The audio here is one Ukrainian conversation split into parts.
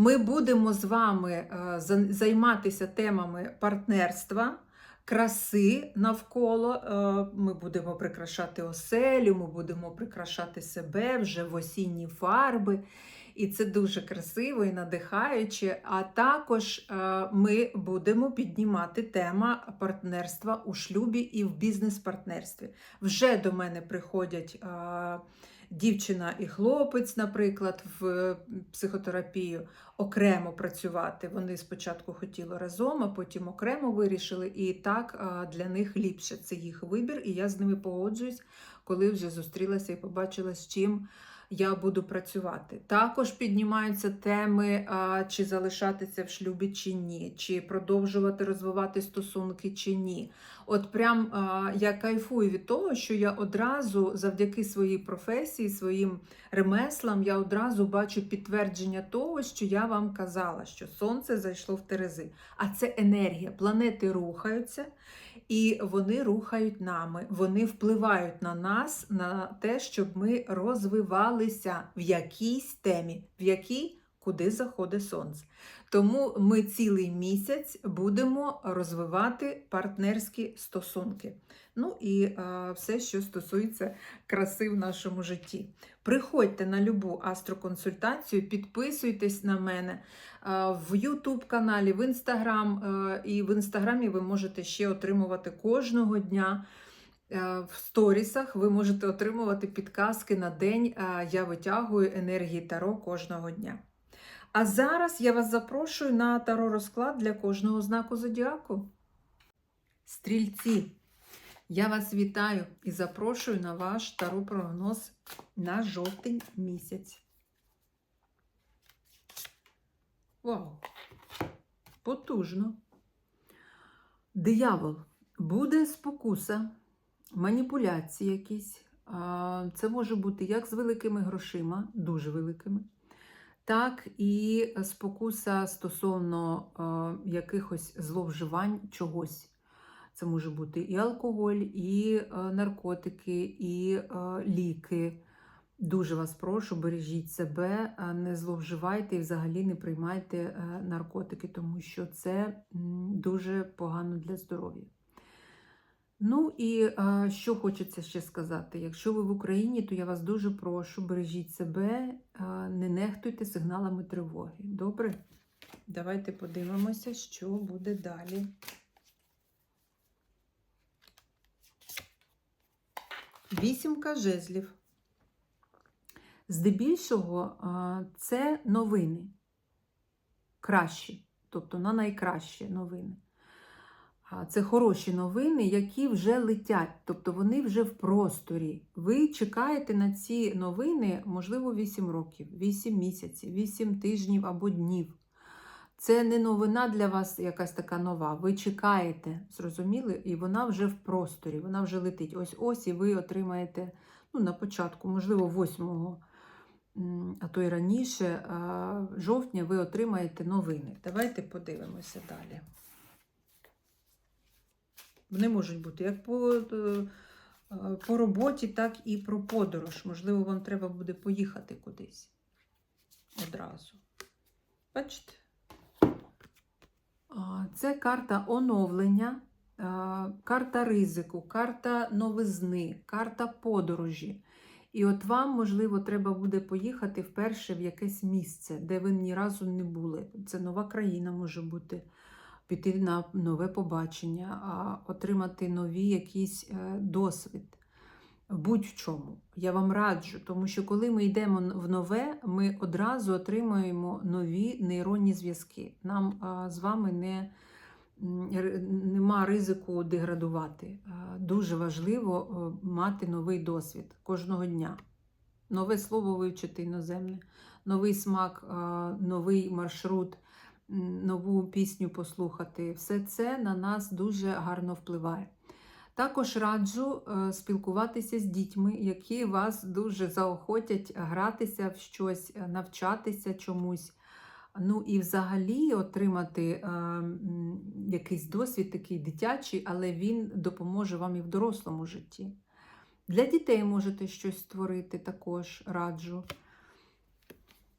Ми будемо з вами е, займатися темами партнерства, краси навколо. Е, Ми будемо прикрашати оселю, ми будемо прикрашати себе вже в осінні фарби. І це дуже красиво і надихаюче. А також е, ми будемо піднімати тема партнерства у шлюбі і в бізнес-партнерстві. Вже до мене приходять. Е, Дівчина і хлопець, наприклад, в психотерапію окремо працювати. Вони спочатку хотіли разом, а потім окремо вирішили, і так для них ліпше. Це їх вибір, і я з ними погоджуюсь, коли вже зустрілася і побачила, з чим я буду працювати. Також піднімаються теми, а, чи залишатися в шлюбі чи ні, чи продовжувати розвивати стосунки чи ні. От прям а, я кайфую від того, що я одразу завдяки своїй професії, своїм ремеслам, я одразу бачу підтвердження того, що я вам казала, що сонце зайшло в Терези. А це енергія. Планети рухаються. І вони рухають нами, вони впливають на нас, на те, щоб ми розвивалися в якійсь темі, в якій куди заходить сонце. Тому ми цілий місяць будемо розвивати партнерські стосунки. Ну і е, все, що стосується краси в нашому житті. Приходьте на любу астроконсультацію, підписуйтесь на мене е, в YouTube каналі, в Instagram. Е, і в інстаграмі ви можете ще отримувати кожного дня. Е, В сторісах ви можете отримувати підказки на день. е, Я витягую енергії Таро кожного дня. А зараз я вас запрошую на таро розклад для кожного знаку зодіаку. Стрільці, я вас вітаю і запрошую на ваш таро прогноз на жовтень місяць. Вау! Потужно. Диявол. Буде спокуса, маніпуляції якісь. Це може бути як з великими грошима, дуже великими, так і спокуса стосовно якихось зловживань чогось. Це може бути і алкоголь, і е, наркотики, і е, ліки. Дуже вас прошу, бережіть себе, не зловживайте і взагалі не приймайте е, наркотики, тому що це дуже погано для здоров'я. Ну і е, що хочеться ще сказати: якщо ви в Україні, то я вас дуже прошу, бережіть себе, е, не нехтуйте сигналами тривоги. Добре? Давайте подивимося, що буде далі. Вісімка жезлів. Здебільшого а, це новини. Кращі, тобто на найкращі новини. Це хороші новини, які вже летять, тобто вони вже в просторі. Ви чекаєте на ці новини, можливо, 8 років, 8 місяців, 8 тижнів або днів. Це не новина для вас якась така нова. Ви чекаєте, зрозуміли? І вона вже в просторі, вона вже летить. Ось ось і ви отримаєте ну, на початку, можливо, 8 а то й раніше, жовтня, ви отримаєте новини. Давайте подивимося далі. Вони можуть бути як по, е, е, по роботі, так і про подорож. Можливо, вам треба буде поїхати кудись одразу. Бачите? Це карта оновлення, карта ризику, карта новизни, карта подорожі. І от вам, можливо, треба буде поїхати вперше в якесь місце, де ви ні разу не були. Це нова країна може бути, піти на нове побачення, а отримати нові якийсь е, досвід. Будь-в чому. Я вам раджу, тому що коли ми йдемо в нове, ми одразу отримуємо нові нейронні зв'язки. Нам з вами не, нема ризику деградувати. А, Дуже важливо мати новий досвід кожного дня. Нове слово вивчити іноземне, новий смак, новий маршрут, нову пісню послухати. Все це на нас дуже гарно впливає. Також раджу е, спілкуватися з дітьми, які вас дуже заохотять гратися в щось, е, навчатися чомусь. Ну і взагалі отримати е, якийсь досвід такий дитячий, але він допоможе вам і в дорослому житті. Для дітей можете щось створити також раджу.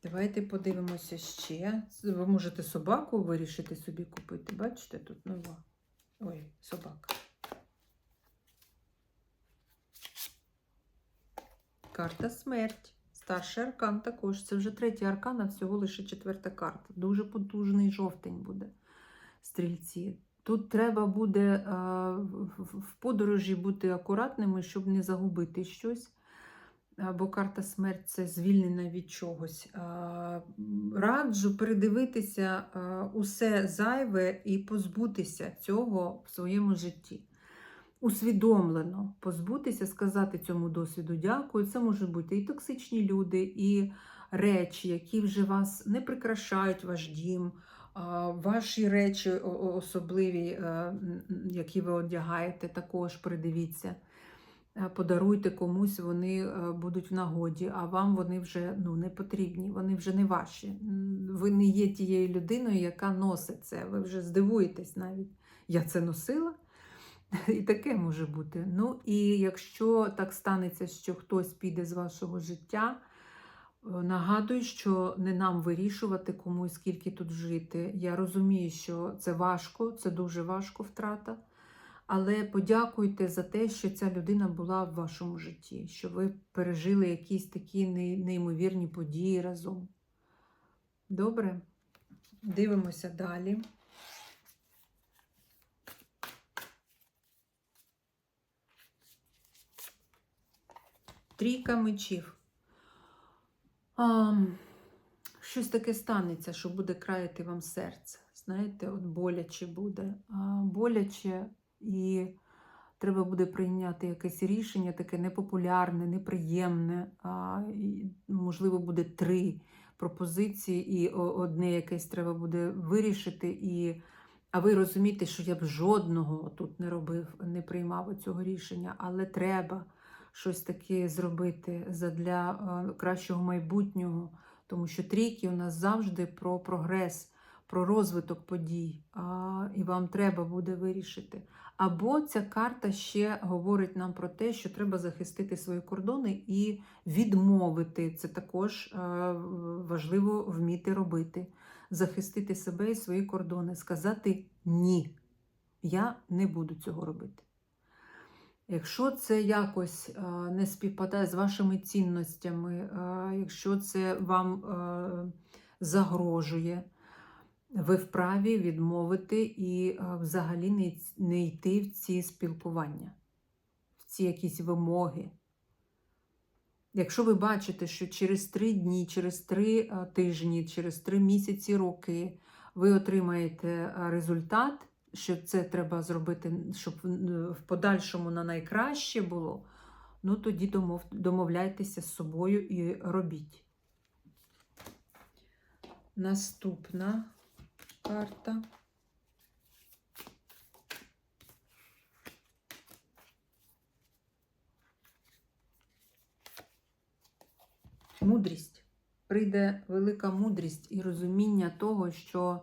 Давайте подивимося ще. Ви можете собаку вирішити собі купити. Бачите, тут нова. Ой, собака. Карта смерть. Старший аркан також. Це вже третій аркан, а всього лише четверта карта. Дуже потужний жовтень буде. Стрільці. Тут треба буде е, в- в в подорожі бути акуратними, щоб не загубити щось. Бо карта смерть це звільнена від чогось. Раджу передивитися усе зайве і позбутися цього в своєму житті усвідомлено позбутися, сказати цьому досвіду дякую. Це можуть бути і токсичні люди, і речі, які вже вас не прикрашають ваш дім, Ваші речі особливі, е, які ви одягаєте, також придивіться. Е, Подаруйте комусь, вони е, будуть в нагоді, а вам вони вже ну, не потрібні, вони вже не ваші. Ви не є тією людиною, яка носить це. Ви вже здивуєтесь навіть. Я це носила. І таке може бути. Ну і якщо так станеться, що хтось піде з вашого життя, е, нагадую, що не нам вирішувати кому і скільки тут жити. Я розумію, що це важко, це дуже важко втрата. Але подякуйте за те, що ця людина була в вашому житті, що ви пережили якісь такі неймовірні події разом. Добре? Дивимося далі. Трійка мечів. А, щось таке станеться, що буде краяти вам серце. Знаєте, от боляче буде. А, боляче і треба буде прийняти якесь рішення, таке непопулярне, неприємне. А, і, можливо, буде три пропозиції, і одне якесь треба буде вирішити. І, а ви розумієте, що я б жодного тут не робив, не приймав цього рішення, але треба щось таке зробити задля кращого майбутнього, тому що трійки у нас завжди про прогрес, про розвиток подій, а, і вам треба буде вирішити. Або ця карта ще говорить нам про те, що треба захистити свої кордони і відмовити. Це також е, важливо вміти робити. Захистити себе і свої кордони, сказати ні. Я не буду цього робити. Якщо це якось е, не співпадає з вашими цінностями, е, якщо це вам загрожує, ви вправі відмовити і е, взагалі не, йти в ці спілкування, в ці якісь вимоги. Якщо ви бачите, що через три дні, через три е, тижні, через три місяці, роки ви отримаєте е, результат, що це треба зробити, щоб в подальшому на найкраще було, ну тоді домов, домовляйтеся з собою і робіть. Наступна карта. Мудрість. Прийде велика мудрість і розуміння того, що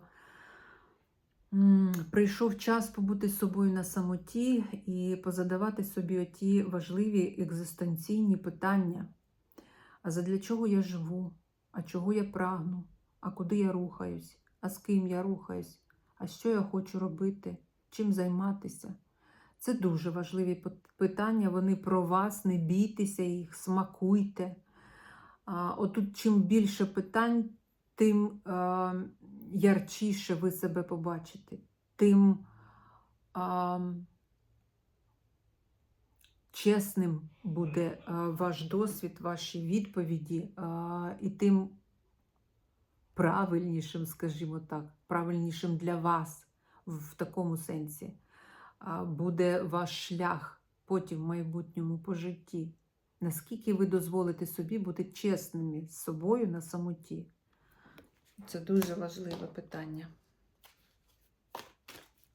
прийшов час побути з собою на самоті і позадавати собі оті важливі екзистенційні питання. А задля чого я живу? А чого я прагну? А куди я рухаюсь? А з ким я рухаюсь? А що я хочу робити? Чим займатися? Це дуже важливі питання. Вони про вас, не бійтеся їх, смакуйте. Отут чим більше питань, тим ярчіше ви себе побачите, тим чесним буде ваш досвід, ваші відповіді, і тим правильнішим, скажімо так, правильнішим для вас в такому сенсі буде ваш шлях потім в майбутньому по житті. Наскільки ви дозволите собі бути чесними з собою на самоті? Це дуже важливе питання.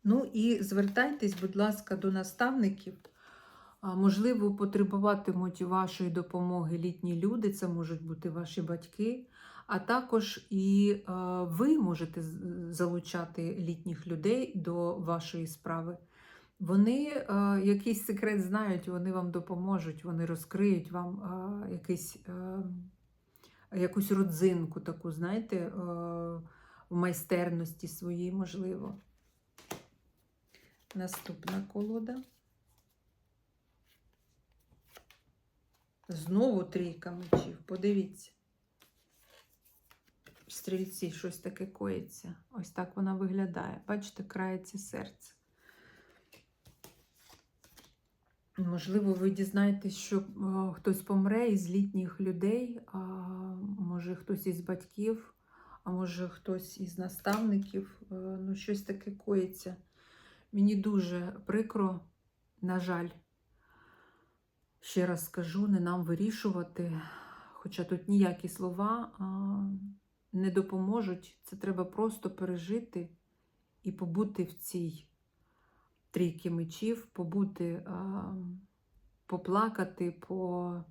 Ну і звертайтесь, будь ласка, до наставників. Можливо, потребуватимуть вашої допомоги літні люди, це можуть бути ваші батьки, а також і е, ви можете залучати літніх людей до вашої справи. Вони е, якийсь секрет знають, вони вам допоможуть, вони розкриють вам е, якийсь, якусь родзинку таку, знаєте, в майстерності своїй, можливо. Наступна колода. Знову трійка мечів. Подивіться. Стрільці, щось таке коїться. Ось так вона виглядає. Бачите, крається серце. Можливо, ви дізнаєтесь, що е, хтось помре із літніх людей, а може хтось із батьків, а може хтось із наставників. Е, Ну, щось таке коїться. Мені дуже прикро, на жаль, ще раз скажу, не нам вирішувати, хоча тут ніякі слова, а не допоможуть. Це треба просто пережити і побути в цій трійки мечів, побути, поплакати, по.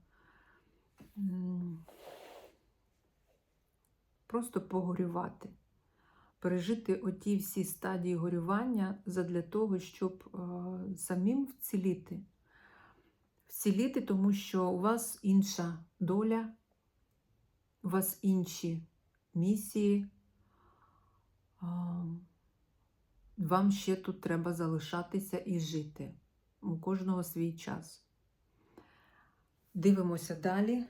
Просто погорювати, пережити оті всі стадії горювання задля того, щоб е, самим вціліти. Вціліти, тому що у вас інша доля, у вас інші місії. Вам ще тут треба залишатися і жити. У кожного свій час. Дивимося далі,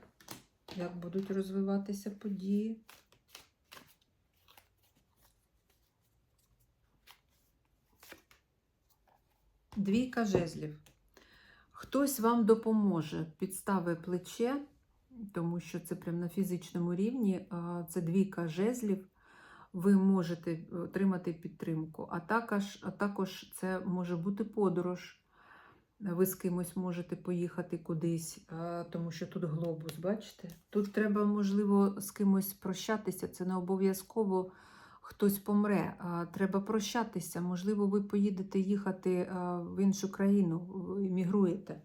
як будуть розвиватися події. Двійка жезлів. Хтось вам допоможе, підстави плече, тому що це прямо на фізичному рівні. Це двійка жезлів. Ви можете отримати підтримку. А також, а також це може бути подорож. Ви з кимось можете поїхати кудись, тому що тут глобус, бачите? Тут треба, можливо, з кимось прощатися. Це не обов'язково хтось помре. Треба прощатися. Можливо, ви поїдете їхати в іншу країну, емігруєте.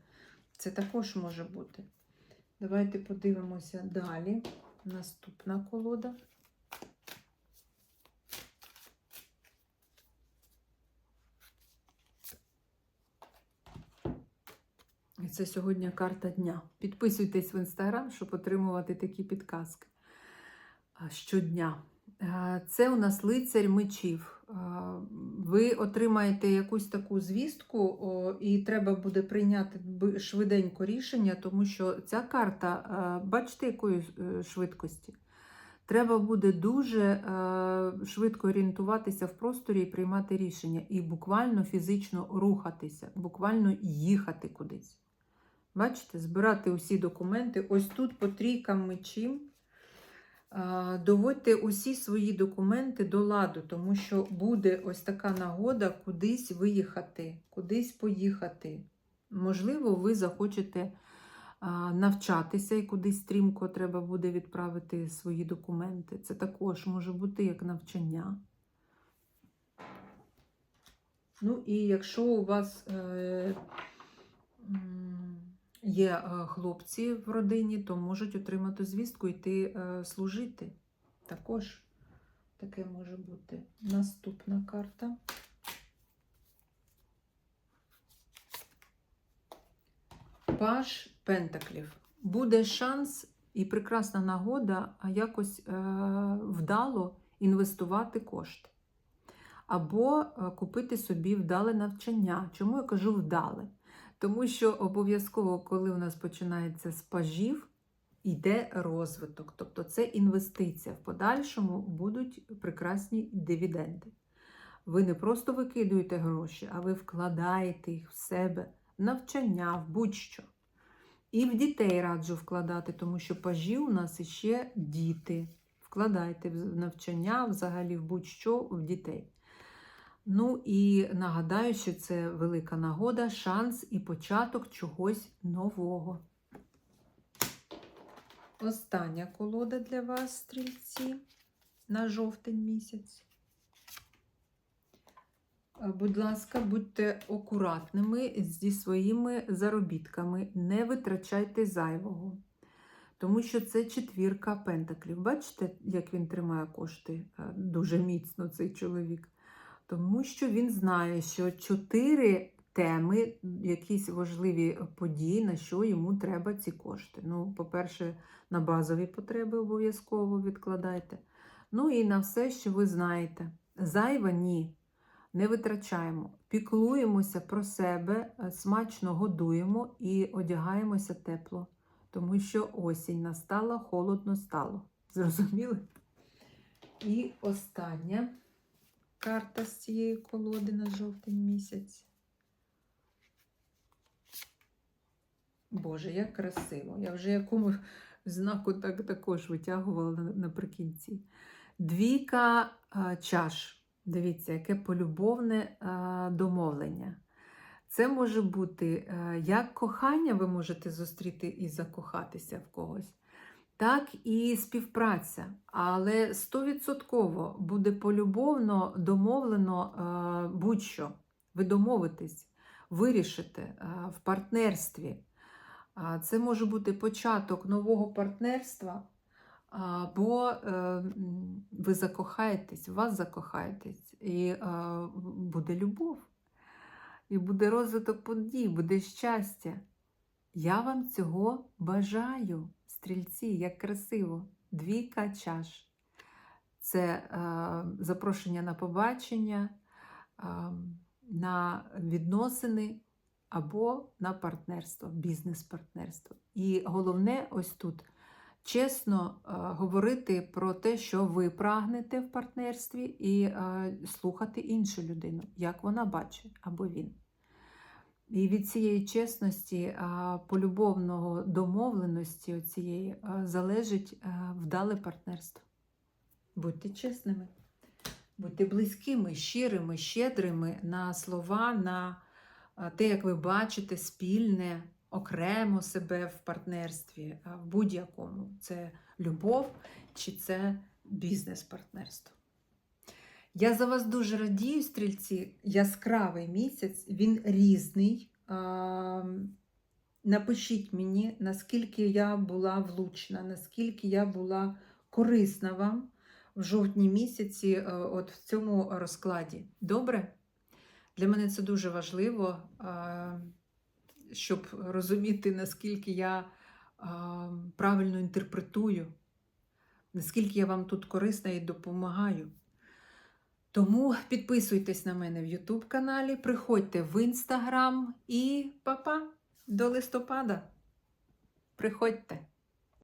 Це також може бути. Давайте подивимося далі. Наступна колода. І це сьогодні карта дня. Підписуйтесь в інстаграм, щоб отримувати такі підказки щодня. Це у нас лицарь мечів. Ви отримаєте якусь таку звістку, і треба буде прийняти швиденько рішення, тому що ця карта, бачите, якої е, швидкості? Треба буде дуже швидко орієнтуватися в просторі і приймати рішення, і буквально фізично рухатися, буквально їхати кудись. Бачите, збирати усі документи. Ось тут по трійкам мечів. Доводьте усі свої документи до ладу, тому що буде ось така нагода кудись виїхати, кудись поїхати. Можливо, ви захочете навчатися і кудись стрімко треба буде відправити свої документи. Це також може бути як навчання. Ну і якщо у вас е, є е, хлопці в родині, то можуть отримати звістку йти е, служити. Також таке може бути. Наступна карта. Паш Пентаклів. Буде шанс і прекрасна нагода якось е, вдало інвестувати кошти. Або купити собі вдале навчання. Чому я кажу вдале? Тому що обов'язково, коли у нас починається з пажів, йде розвиток. Тобто це інвестиція. В подальшому будуть прекрасні дивіденди. Ви не просто викидуєте гроші, а ви вкладаєте їх в себе, навчання, в будь-що. І в дітей раджу вкладати, тому що пажі у нас іще діти. Вкладайте в навчання, взагалі в будь-що в дітей. Ну і нагадаю, що це велика нагода, шанс і початок чогось нового. Остання колода для вас, стрільці, на жовтень місяць. Е, Будь ласка, будьте акуратними зі своїми заробітками, не витрачайте зайвого. Тому що це четвірка пентаклів. Бачите, як він тримає кошти Е, дуже міцно цей чоловік. Тому що він знає, що чотири теми, якісь важливі події, на що йому треба ці кошти. Ну, по-перше, на базові потреби обов'язково відкладайте. Ну і на все, що ви знаєте. Зайве ні не витрачаємо, піклуємося про себе, е, смачно годуємо і одягаємося тепло, тому що осінь настала, холодно стало. Зрозуміли? І остання карта з цієї колоди на жовтень місяць. Боже, як красиво! Я вже якому знаку так також витягувала наприкінці. Двійка а, чаш. Дивіться, яке полюбовне а, домовлення. Це може бути е, як кохання, ви можете зустріти і закохатися в когось, так і співпраця. Але 100% буде полюбовно домовлено е, будь-що. Ви домовитесь, вирішите е, в партнерстві. Це може бути початок нового партнерства, або е, ви закохаєтесь, вас закохаєтесь, і буде любов, і буде розвиток подій, буде щастя. Я вам цього бажаю, стрільці, як красиво. Двійка чаш. Це е, запрошення на побачення, е, на відносини або на партнерство, бізнес-партнерство. І головне, ось тут чесно е, говорити про те, що ви прагнете в партнерстві, і е, слухати іншу людину, як вона бачить або він. І від цієї чесності, полюбовного домовленості цієї залежить вдале партнерство. Будьте чесними, будьте близькими, щирими, щедрими на слова, на те, як ви бачите, спільне, окремо себе в партнерстві, в будь-якому. Це любов чи це бізнес-партнерство. Я за вас дуже радію, стрільці. Яскравий місяць, він різний. Напишіть мені, наскільки я була влучна, наскільки я була корисна вам в жовтні місяці, е, от в цьому розкладі. Добре? Для мене це дуже важливо, щоб розуміти, наскільки я правильно інтерпретую, наскільки я вам тут корисна і допомагаю. Тому підписуйтесь на мене в YouTube каналі, приходьте в Instagram і па-па, до листопада. Приходьте!